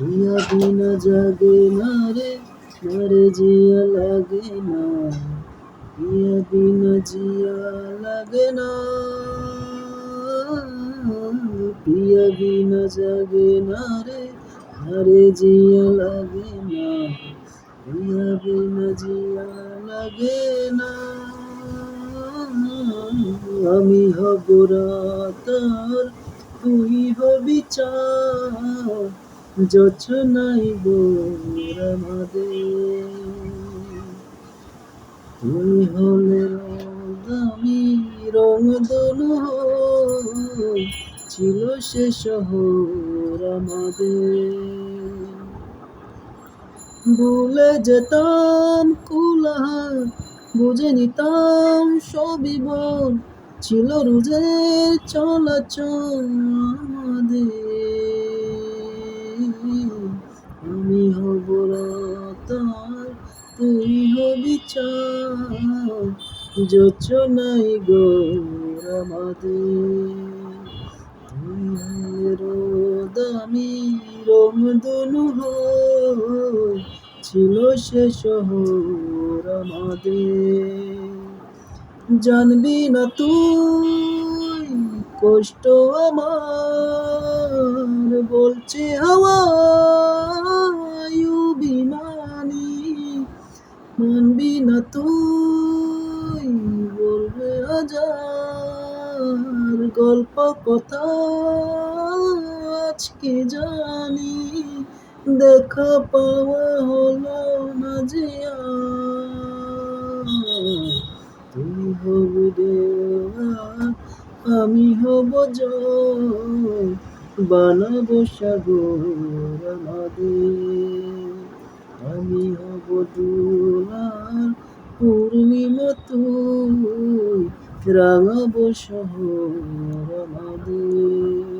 প্রিয়া বিনা জাগে না রে মারে জিয়া লাগে না প্রিয়া বিনা জিয়া লাগে না প্রিয়া বিনা জাগে না রে মারে জিয়া লাগে না প্রিয়া বিনা জিয়া লাগে না আমি হব রাতার তুই হবি চার যোচনাই বোর আমাদের। তুই হলে আমি রং দনু ছিল সে শহর আমাদের। ভুলে যেতাম কুলাহার, বুঝে নিতাম সবই বল, ছিল রুজের চলাচল আমাদের। তুই হবি চার যোচনাই গৌর আমাদের। তুই হলে রোদ আমি ছিল সে শহর আমাদের। জানবি না তুই কষ্ট আমার, বলছে হাওয়ায়ু তুই বলবে হাজার গল্প কথা আজকে জানি। দেখা পাওয়া হলো না যে। তুই হবি আমি হব জয়। বানাবো সাগর আমাদের। রাঙাবো শহর আমাদের